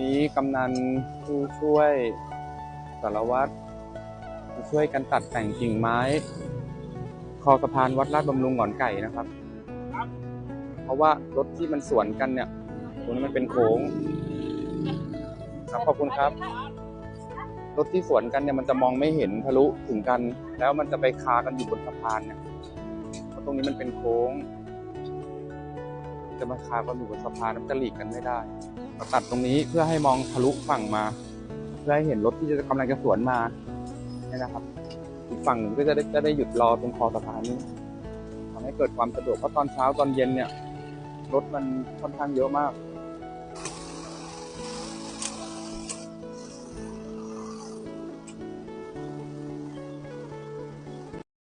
นี้กำนันผู้ช่วยสารวัตรช่วยกันตัดแต่งกิ่งไม้ คอสะพานวัดลาดบำรุงหงอนไก่นะครับ เพราะว่ารถที่มันสวนกันเนี่ยตรงนี้มันเป็นโค้งครับขอบคุณครับ รถที่สวนกันเนี่ยมันจะมองไม่เห็นทะลุถึงกัน แล้วมันจะไปคากันอยู่บนสะพานเนี่ยเพราะตรงนี้มันเป็นโค้ง จะมาคากันอยู่บนสะพานมันจะหลีกกันไม่ได้เราตัดตรงนี้เพื่อให้มองทะลุฝั่งมา เพื่อให้เห็นรถที่จะกำลังจะสวนมาเนี่ยนะครับ อีกฝั่งหนึ่งก็จะได้จะได้หยุดรอตรงคอสะพานนี้ทำให้เกิดความสะดวกเพราะตอนเช้าตอนเย็นเนี่ยรถมันค่อนข้างเยอะมาก